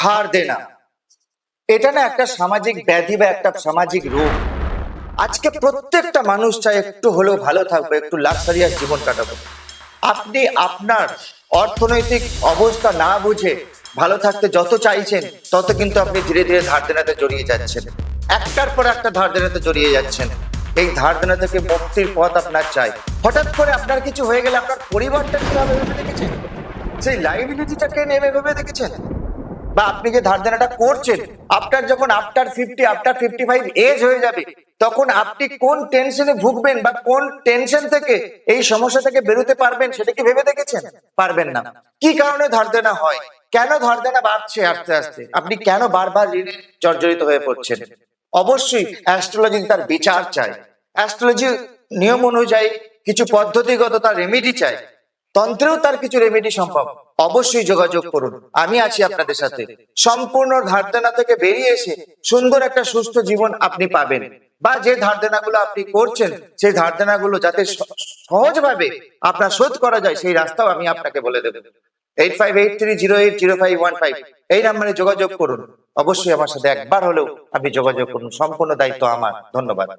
ধার দেনা এটা না একটা সামাজিক ব্যাধি বা একটা সামাজিক রোগ। আজকে প্রত্যেকটা মানুষ চায় একটু হলেও ভালো থাকবে, একটু লাক্সারিয়াস জীবন কাটাবো। আপনি আপনার অর্থনৈতিক অবস্থা না বুঝে ভালো থাকতে যত চাইছেন, তত কিন্তু আপনি ধীরে ধীরে ধার দেনাতে জড়িয়ে যাচ্ছেন। একটার পর একটা ধার দেনাতে জড়িয়ে যাচ্ছেন। এই ধার দেনা থেকে মুক্তির পথ আপনার চাই। হঠাৎ করে আপনার কিছু হয়ে গেলে আপনার পরিবারটা কীভাবে ভেবে দেখেছেন? সেই লাইবিলিটিটাকে নেমে ভেবে দেখেছেন? বা আপনি যে ধার দেনাটা করছেন, আপনার যখন after fifty after fifty five age হয়ে যাবে, তখন আপনি কোন টেনশনে ভুগবেন বা কোন টেনশন থেকে এই সমস্যা থেকে বেরোতে পারবেন সেটা কি ভেবে দেখেছেন? পারবেন না। কি কারণে ধার দেনা হয়? কেন ধার দেনা বাড়ছে আস্তে আস্তে? আপনি কেন বারবার ঋণে জর্জরিত হয়ে পড়ছেন? অবশ্যই অ্যাস্ট্রোলজি তার বিচার চায়। অ্যাস্ট্রোলজি নিয়ম অনুযায়ী কিছু পদ্ধতিগত তার রেমেডি চায়। তন্ত্রেও তার কিছু রেমেডি সম্ভব। অবশ্যই যোগাযোগ করুন। আমি আছি আপনাদের সাথে। সম্পূর্ণ ধারদেনা থেকে বেরিয়ে এসে সুন্দর একটা সুস্থ জীবন আপনি পাবেন। বা যে ধারদেনাগুলো আপনি করছেন, সেই ধারদেনাগুলো যাতে সহজভাবে আপনার শোধ করা যায়, সেই রাস্তাও আমি আপনাকে বলে দেবো। Eight five eight three zero eight zero five one five এই নাম্বারে যোগাযোগ করুন। অবশ্যই আমার সাথে একবার হলেও আপনি যোগাযোগ করুন। সম্পূর্ণ দায়িত্ব আমার। ধন্যবাদ।